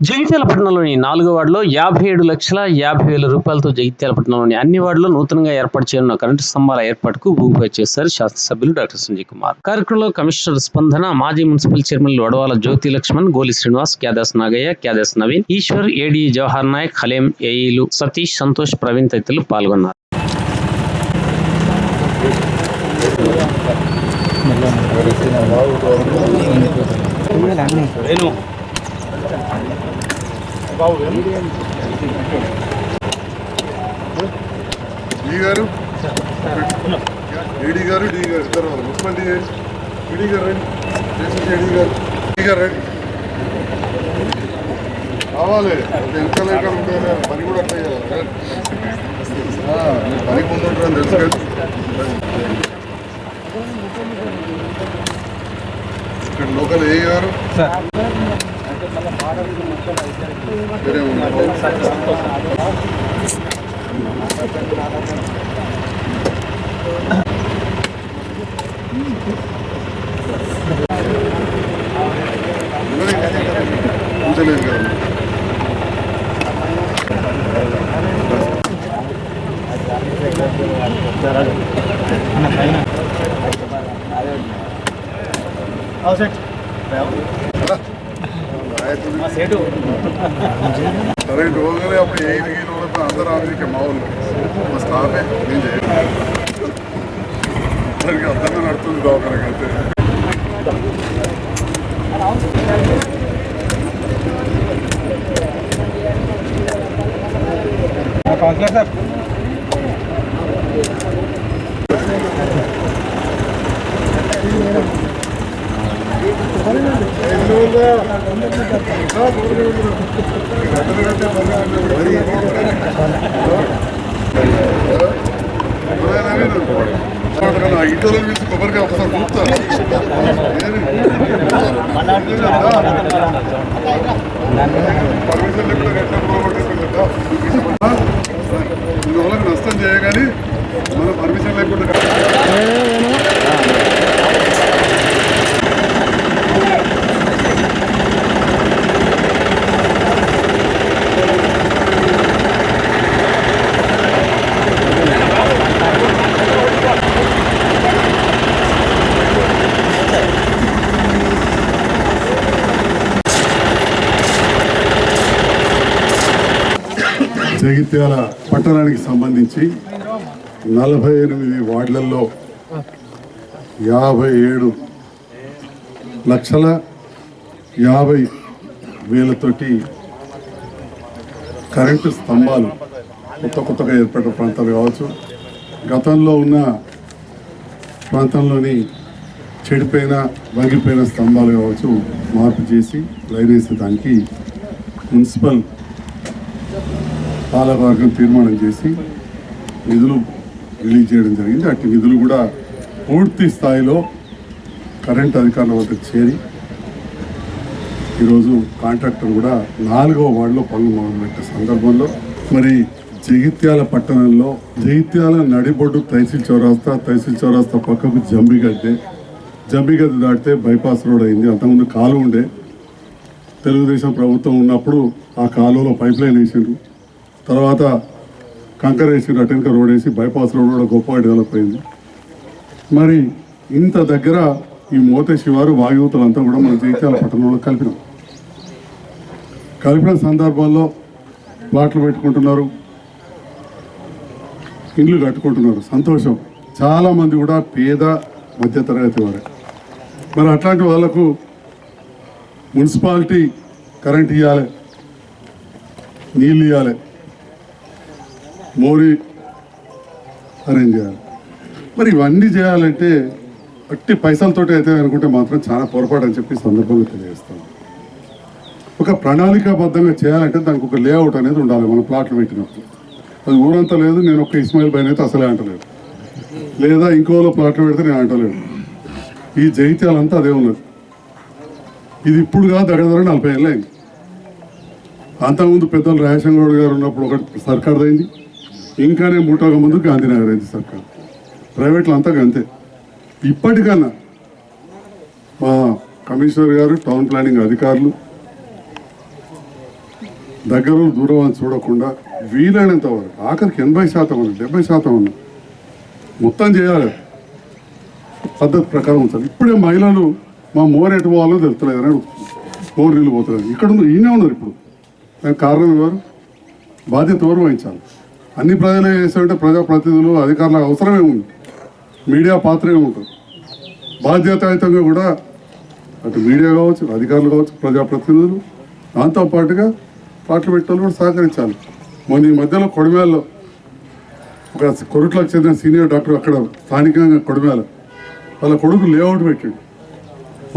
జగిత్యాల పట్టణంలోని నాలుగో వార్డులో యాభై ఏడు లక్షల యాభై వేల రూపాయలతో జగిత్యాల పట్టణంలోని అన్ని వార్డులో నూతనంగా ఏర్పాటు చేయనున్న కరెంటు స్తంభాల ఏర్పాటుకు భూమిపై చేశారు శాసనసభ్యులు డాక్టర్ సంజయ్ కుమార్. కార్యక్రమంలో కమిషనర్ స్పందన మాజీ municipal chairman Vadavala Jyothi Lakshman Goli Srinivas Kyadas Nagaiah Kyadas Naveen Eshwar AD Jawahar Naik హలేం ఏఈలు సతీష్ సంతోష్ ప్రవీణ్ తదితరులు పాల్గొన్నారు. డి గారు? ఏడి గారు? డి గారు ఇద్దరు వాళ్ళు. మున్సిపల్ డి గారు ఈడీ గారు రండి. జేసీ ఏడి గారు డి గారు రండి. కావాలి. వెనకాల ఎక్కడ ఉంటారా పని కూడా అట్లా పని ముందు ఉంటారని తెలుసు కదా. ఇక్కడ లోకల్ ఏ గారు. ఉంచలేదు కదా కరెంట్ పోగానే అప్పుడు ఏ దిగిన వాళ్ళతో అందరూ అమెరికా మా వాళ్ళు మా స్టాఫే నేను చేయను దానికి అర్థంగా నడుతుంది దవాఖానకి అయితే. కౌన్సిలర్ సార్ ఇంట్లో పిలిచి కొబ్బరికాయ ఒకసారి పర్మిషన్ లేకుండా ఎట్లా పోగొట్టేస్తుందా? ఈ వాళ్ళకి నష్టం చేయగాని మనం పర్మిషన్ లేకుండా జగిత్యాల పట్టణానికి సంబంధించి నలభై ఎనిమిది వార్డులలో యాభై ఏడు లక్షల యాభై వేలతోటి కరెంటు స్తంభాలు కొత్త కొత్తగా ఏర్పడిన ప్రాంతాలు కావచ్చు. గతంలో ఉన్న ప్రాంతంలోని చెడిపోయిన వంగిపోయిన స్తంభాలు కావచ్చు మార్పు చేసి లైన్ వేసేదానికి మున్సిపల్ కాలభాగం తీర్మానం చేసి నిధులు రిలీజ్ చేయడం జరిగింది. అట్టి నిధులు కూడా పూర్తి స్థాయిలో కరెంట్ అధికారుల వద్దకు చేరి ఈరోజు కాంట్రాక్టర్ కూడా నాలుగవ వార్డులో పనులు మొదలుపెట్టే సందర్భంలో మరి జగిత్యాల పట్టణంలో జగిత్యాల నడిబొడ్డు తహసీల్ చౌరాస్తా తహసీల్ చౌరాస్తా పక్కకు జంబిగడ్డే జంబిగడ్డ దాటితే బైపాస్ రోడ్ అయింది. అంతకుముందు కాలువ ఉండే. తెలుగుదేశం ప్రభుత్వం ఉన్నప్పుడు ఆ కాలువలో పైప్ లైన్ వేసిండ్రు. తర్వాత కంకర వేసి అటెనక రోడ్ వేసి బైపాస్ రోడ్ కూడా గొప్పగా డెవలప్ అయింది. మరి ఇంత దగ్గర ఈ మోతే శివారు వాయువుతులంతా కూడా మన జగిత్యాల పట్టణంలో కలిపినాం. కలిపిన సందర్భాల్లో ప్లాట్లు పెట్టుకుంటున్నారు. ఇండ్లు కట్టుకుంటున్నారు. సంతోషం. చాలామంది కూడా పేద మధ్యతరగతి వారే. మరి అట్లాంటి వాళ్ళకు మున్సిపాలిటీ కరెంట్ ఇవ్వాలి నీళ్ళు ఇవ్వాలి మోరీ అరేంజ్ చేయాలి. మరి ఇవన్నీ చేయాలంటే అట్టి పైసలతోటి అయితే అనుకుంటే మాత్రం చాలా పొరపాటు అని చెప్పి సందర్భంగా తెలియజేస్తాను. ఒక ప్రణాళికాబద్ధంగా చేయాలంటే దానికి ఒక లేఅవుట్ అనేది ఉండాలి మనం ప్లాట్లు పెట్టినప్పుడు. అది ఊరంతా లేదు నేను ఒక ఇస్మాయిల్ బైన్ అయితే అసలే అంటలేదు. లేదా ఇంకోలో ప్లాట్లు పెడితే నేను అంటలేదు ఈ జైత్యాలంతా అదే ఉన్నది. ఇది ఇప్పుడు కాదు దగ్గర దగ్గర నలభై ఏళ్ళు అయింది. అంతకుముందు పెద్దలు రేషన్ గౌడ్ గారు ఉన్నప్పుడు ఒకటి సర్కార్ ఇంకానే మూటోగా ముందు గాంధీనగర్ అయింది సర్కార్. ప్రైవేట్లో అంతా అంతే ఇప్పటికన్నా మా కమిషనర్ గారు టౌన్ ప్లానింగ్ అధికారులు దగ్గర దూరం అని చూడకుండా వీలైనంత వరకు ఆఖరికి ఎనభై శాతం ఉంది డెబ్బై శాతం ఉంది మొత్తం చేయాలి. పద్ధతి ప్రకారం ఉంచాలి ఇప్పుడే మహిళలు మా మోర్ ఎటు పోవాలో తెలుస్తలేదని అని మోర్ నీళ్ళు పోతుంది ఇక్కడ ఉంది ఈయనే ఉన్నారు ఇప్పుడు. దానికి కారణం ఎవరు? బాధ్యత ఎవరు వహించాలి? అన్ని ప్రజలు చేస్తుంటే ప్రజాప్రతినిధులు అధికారులకు అవసరమే ఉంది. మీడియా పాత్ర ఉంటుంది. బాధ్యతాయుతంగా కూడా అటు మీడియా కావచ్చు అధికారులు కావచ్చు ప్రజాప్రతినిధులు దాంతోపాటుగా పాటలు పెట్టాలి కూడా సహకరించాలి. మొన్న ఈ మధ్యలో కొడిమేలలో ఒక కొరుట్లకు చెందిన సీనియర్ డాక్టర్ అక్కడ స్థానికంగా కొడిమేల. వాళ్ళ కొడుకు లేఅవుట్ పెట్టాడు.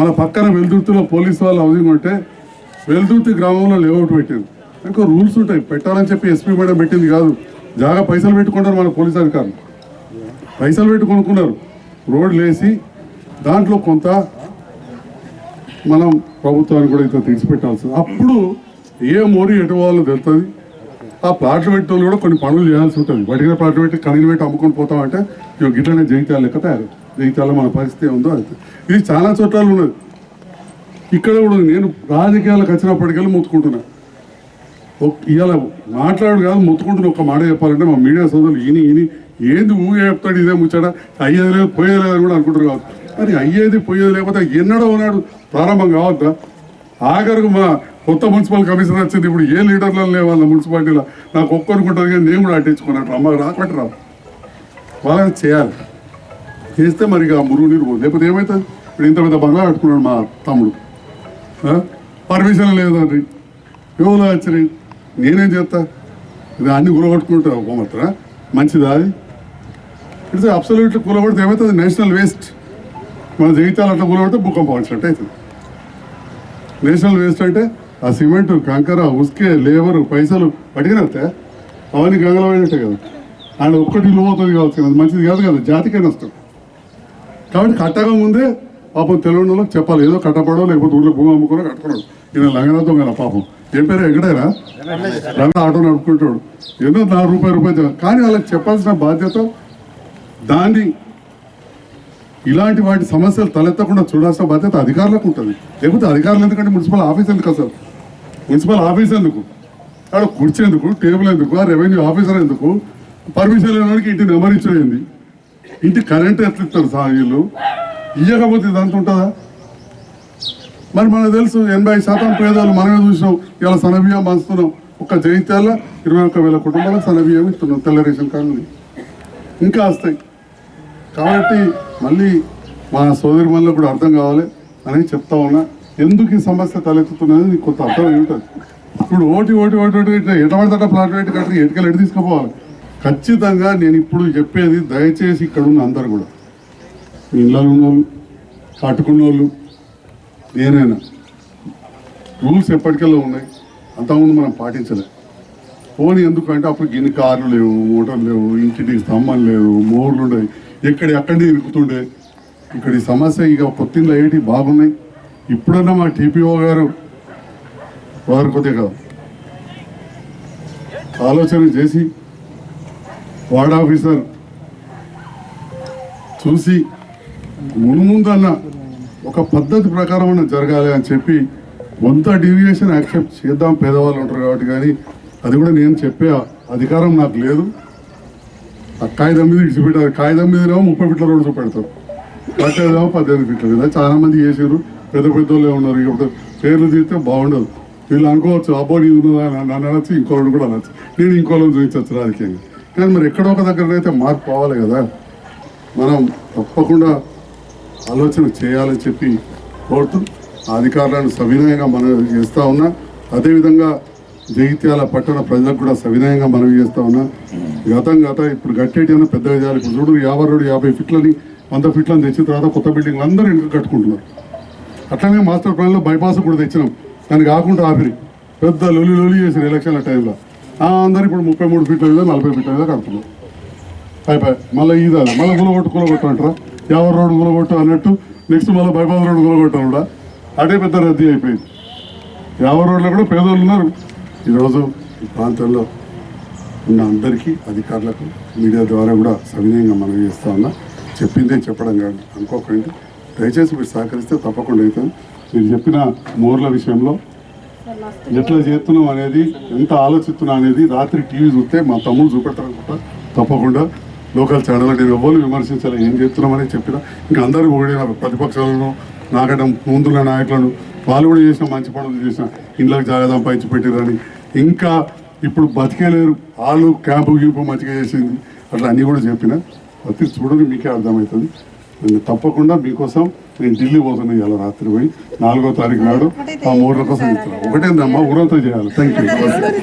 మన పక్కన వెల్దుర్తిలో పోలీసు వాళ్ళు హౌసింగ్ ఉంటే వెల్దుర్తి గ్రామంలో లేఅవుట్ పెట్టాడు. ఇంకా రూల్స్ ఉంటాయి. పెట్టాలని చెప్పి ఎస్పీ మేడం పెట్టింది కాదు. జాగా పైసలు పెట్టుకుంటారు మన పోలీస్ అధికారులు. పైసలు పెట్టి కొనుక్కున్నారు. రోడ్లు వేసి దాంట్లో కొంత మనం ప్రభుత్వానికి కూడా ఇంత తీర్చిపెట్టాల్సింది అప్పుడు ఏ మోరీ ఎటు వాళ్ళు తెలుస్తుంది. ఆ ప్లాట్లు పెట్టిన కూడా కొన్ని పనులు చేయాల్సి ఉంటుంది. బయటగా ప్లాట్లు పెట్టి కనీలు పెట్టి అమ్ముకొని పోతామంటే ఇక గిట్లనే జైత్యాల లెక్క తయారు. జైత్యాల మన పరిస్థితి ఉందో అది. ఇది చాలా చోట్ల ఉన్నది. ఇక్కడ కూడా నేను రాజకీయాలకు వచ్చినప్పటికెళ్ళి ముత్తుకుంటున్నా. ఇవాళ మాట్లాడు కాదు మొత్తుకుంటున్న ఒక మాట చెప్పాలంటే మా మీడియా సోదరులు ఈని ఈని ఏంది ఊగే చెప్తాడు ఇదే ముచ్చాడ అయ్యేది లేదు పోయేది లేదని కూడా అనుకుంటారు కావచ్చు. మరి అయ్యేది పోయేది లేకపోతే ఎన్నడో ఉన్నాడు ప్రారంభం కావద్దా? ఆఖరికి మా కొత్త మున్సిపల్ కమిషనర్ వచ్చింది ఇప్పుడు ఏ లీడర్లలో వాళ్ళ మున్సిపాలిటీలో. నాకు ఒక్కనుకుంటుంది కానీ నేను కూడా అట్టించుకున్నట్టు అమ్మ రాకపోతే రావు. వాళ్ళని చేయాలి. చేస్తే మరి ఇక మురుగు నీరు పోదు. లేకపోతే ఏమవుతుంది ఇప్పుడు ఇంత పెద్ద బంగ్లా కట్టుకున్నాడు మా తమ్ముడు. పర్మిషన్ లేదండి ఎవరు వచ్చినాయి నేనేం చేస్తా? ఇది అన్ని కూలగొట్టుకుంటా పోమత్రా మంచిదా అది? ఇట్స్ అబ్సల్యూట్లీ కూలగొడితే ఏమవుతుంది నేషనల్ వేస్ట్. మన జీవితాలు అట్లా కూలగొడితే భూకంపం వచ్చినట్టు అవుతుంది నేషనల్ వేస్ట్ అంటే ఆ సిమెంట్ కంకర ఉసుకే లేబరు పైసలు పట్టుకుని అవన్నీ గంగలో పోయినట్టే కదా. ఆయన ఒక్కటి ఇల్లు పోతుంది కావచ్చు కదా. అది మంచిది కాదు కదా. జాతికే నష్టం. కాబట్టి కట్టగా ముందే పాపం తెలియని చెప్పాలి. ఏదో కట్టపడో లేకపోతే ఊళ్ళో భూమి అమ్ముకుని కట్టుకున్నాడు. ఈయన లంగనాథం కదా పాపం. ఏం పేరు? ఎక్కడైనా రంగ ఆటో నడుపుకుంటాడు. ఏదో నాలుగు రూపాయలు రూపాయలు కానీ వాళ్ళకి చెప్పాల్సిన బాధ్యత దాన్ని ఇలాంటి వాటి సమస్యలు తలెత్తకుండా చూడాల్సిన బాధ్యత అధికారులకు ఉంటుంది. లేకపోతే అధికారులు ఎందుకంటే మున్సిపల్ ఆఫీస్ ఎందుకు అసలు? మున్సిపల్ ఆఫీస్ ఎందుకు? అక్కడ కుర్చీ ఎందుకు? టేబుల్ ఎందుకు? ఆ రెవెన్యూ ఆఫీసర్ ఎందుకు? పర్మిషన్ లేని ఇంటి నెంబర్ ఇచ్చేయండి. ఇంటి కరెంట్ ఎట్లా ఇస్తారు సార్ వీళ్ళు? ఇయ్యకపోతే ఇదంతా ఉంటుందా? మరి మనకు తెలుసు ఎనభై శాతం పేదలు మనమే చూసినాం. ఇలా సనబియ్యం పంచుతున్నాం. ఒక జైత్యాల ఇరవై ఒక్క వేల కుటుంబాలకు సనబియ్యం ఇస్తున్నాం తెల్ల రేషన్ కార్డుని. ఇంకా వస్తాయి. కాబట్టి మళ్ళీ మా సోదరి మనలో కూడా అర్థం కావాలి అని చెప్తా ఉన్నా. ఎందుకు ఈ సమస్య తలెత్తుతున్నది నీకు కొంత అర్థం ఉంటుంది ఇప్పుడు ఓటి ఓటి ఓటి ఓటి ఇట్లా ఎటబడతట ప్లాట్ పెట్టి కట్టి ఎటుకెళ్ళి ఎటు తీసుకుపోవాలి? ఖచ్చితంగా నేను ఇప్పుడు చెప్పేది దయచేసి ఇక్కడ ఉన్న అందరు కూడా. మీ ఇళ్ళలో ఉన్న వాళ్ళు కట్టుకున్న వాళ్ళు నేనైనా. రూల్స్ ఎప్పటికెల్లా ఉన్నాయి. అంతకుముందు మనం పాటించలే. పోనీ ఎందుకంటే అప్పుడు గిన్ని కార్లు లేవు మోటార్లు లేవు ఇంటికి స్తంభం లేవు మోర్లు ఉండేవి. ఎక్కడ ఎక్కడి ఇరుకుతుండే ఇక్కడ ఈ సమస్య ఇక కొత్తిండ్లు ఏంటి? బాగున్నాయి. ఇప్పుడన్నా మా టీపీఓ గారు వారు కొద్దిగా ఆలోచన చేసి వార్డ్ ఆఫీసర్ చూసి మున్ముందన్న ఒక పద్ధతి ప్రకారం జరగాలి అని చెప్పి కొంత డీవియేషన్ యాక్సెప్ట్ చేద్దాం పేదవాళ్ళు ఉంటారు కాబట్టి కానీ అది కూడా నేను చెప్పే అధికారం నాకు లేదు. ఆ కాగితం మీద ఇడిచిపెట్టారు. కాగితం మీదనేమో ముప్పై ఫీట్ల రోడ్డు పెడతారు పట్టేదేమో పద్దెనిమిది ఫీట్ల. మీద చాలా మంది చేసారు పెద్ద పెద్ద వాళ్ళే ఉన్నారు. ఇప్పుడు పేర్లు తీస్తే బాగుండదు. వీళ్ళు అనుకోవచ్చు అబ్బో నీ ఉన్నదా? అని నన్ను అనొచ్చు ఇంకోళ్ళు కూడా అనొచ్చు. నేను ఇంకోళ్ళని చూపించవచ్చు రాజకీయంగా. కానీ మరి ఎక్కడో ఒక దగ్గర అయితే మార్పు పోవాలి కదా. మనం తప్పకుండా ఆలోచన చేయాలని చెప్పి కోరుతూ అధికారులను సవినయంగా మనం చేస్తూ ఉన్నా. అదేవిధంగా జగిత్యాల పట్టణ ప్రజలకు కూడా సవినయంగా మనవి చేస్తూ ఉన్నా. గతం గత ఇప్పుడు గట్టేటి అన్న పెద్దగా చేయాలి ఇప్పుడు చూడు యాభై రెండు యాభై ఫీట్లని వంద ఫీట్లని తెచ్చిన తర్వాత కొత్త బిల్డింగ్లు అందరూ ఇంకా కట్టుకుంటున్నారు. అట్లనే మాస్టర్ ప్లాన్లో బైపాస్ కూడా తెచ్చినాం. దాన్ని కాకుండా ఆపిరి. పెద్ద లొలి లొలి చేసిన ఎలక్షన్ల టైంలో. ఆ, ఇప్పుడు ముప్పై మూడు ఫీట్ల మీద నలభై ఫీట్ల మీద కడుతున్నారు. అయిపోయి మళ్ళీ ఇది అది మళ్ళీ గులగొట్టు గులగొట్టు అంటారా? ఎవరి రోడ్డు గులగొట్టు అన్నట్టు నెక్స్ట్ మళ్ళీ బైపాస్ రోడ్డు గులగొట్టు కూడా. అదే పెద్ద రద్దీ అయిపోయింది. ఎవరి రోడ్లో కూడా పేదోళ్ళు ఉన్నారు. ఈరోజు ఈ ప్రాంతంలో ఉన్న అందరికీ అధికారులకు మీడియా ద్వారా కూడా సవినయంగా మనం చేస్తా ఉన్నా. చెప్పిందే చెప్పడం కాదు. అనుకోకండి దయచేసి మీరు సహకరిస్తే తప్పకుండా అవుతుంది. మీరు చెప్పిన మోర్ల విషయంలో ఎట్లా చేస్తున్నాం అనేది ఎంత ఆలోచిస్తున్నాం అనేది రాత్రి టీవీ చూస్తే మా తమ్ముడు చూపెట్టాలనుకుంటా తప్పకుండా. లోకల్ ఛానల్ నేను ఎవరు విమర్శించాలి. ఏం చేస్తున్నామని చెప్పిన ఇంకా అందరూ కూడా ప్రతిపక్షాలను నాకంటే ముందున్న నాయకులను వాళ్ళు కూడా చేసిన మంచి పనులు చేసిన ఇండ్లకు జాగా సంపాదించి పెట్టిరని ఇంకా ఇప్పుడు బతికేలేరు. వాళ్ళు క్యాంపు గీంపు మంచిగా చేసింది. అట్లా అన్నీ కూడా చెప్పిన. ప్రతి చూడని మీకే అర్థమవుతుంది. నేను తప్పకుండా మీకోసం నేను ఢిల్లీ పోతున్నా ఇవాళ రాత్రి పోయి. నాలుగో తారీఖు నాడు ఆ మూడు కోసం ఇస్తున్నాను ఒకటేందమ్మా? ఊరంతా చేయాలి. Thank you